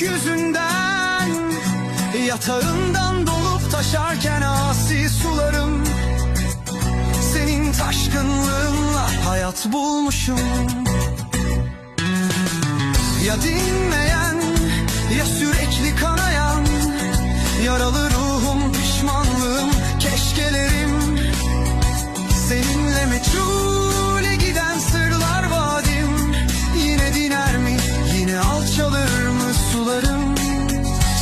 yüzünden Yatağından dolup taşarken asi sularım. Senin taşkınlığınla hayat bulmuşum. Ya dinmeyen ya sürekli kanayan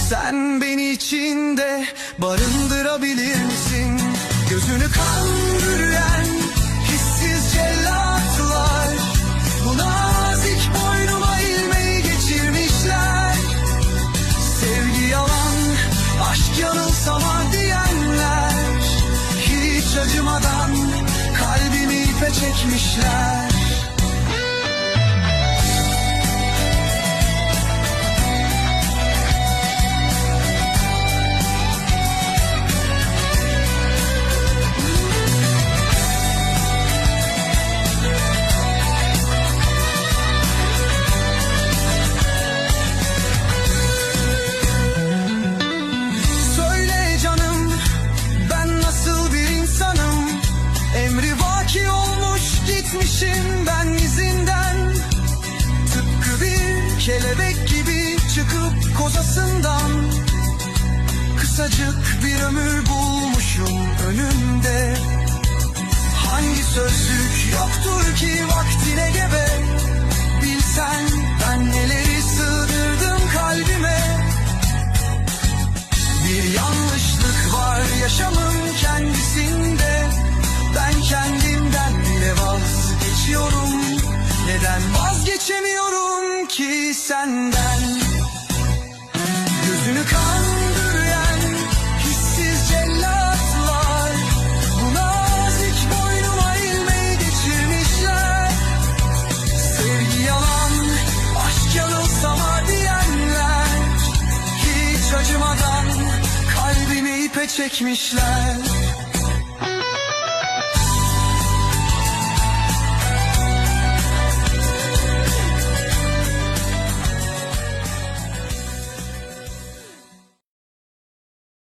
Sen beni içinde barındırabilir misin? Gözünü kan hissiz cellatlar. Bu nazik boynuma ilmeği geçirmişler. Sevgi yalan, aşk yanılsama diyenler. Hiç acımadan kalbimi ipe çekmişler vaki olmuş gitmişim ben izinden. Tıpkı bir kelebek gibi çıkıp kozasından. Kısacık bir ömür bulmuşum önümde. Hangi sözcük yoktur ki vaktine gebe? Bilsen ben neleri sığdırdım kalbime. Bir yanlışlık var yaşamın kendisinde kendimden bile vazgeçiyorum. Neden vazgeçemiyorum ki senden? Gözünü kan bürüyen hissiz cellatlar Bu nazik boynuma ilmeği geçirmişler. Sevgi yalan, aşk yanılsama diyenler Hiç acımadan kalbimi ipe çekmişler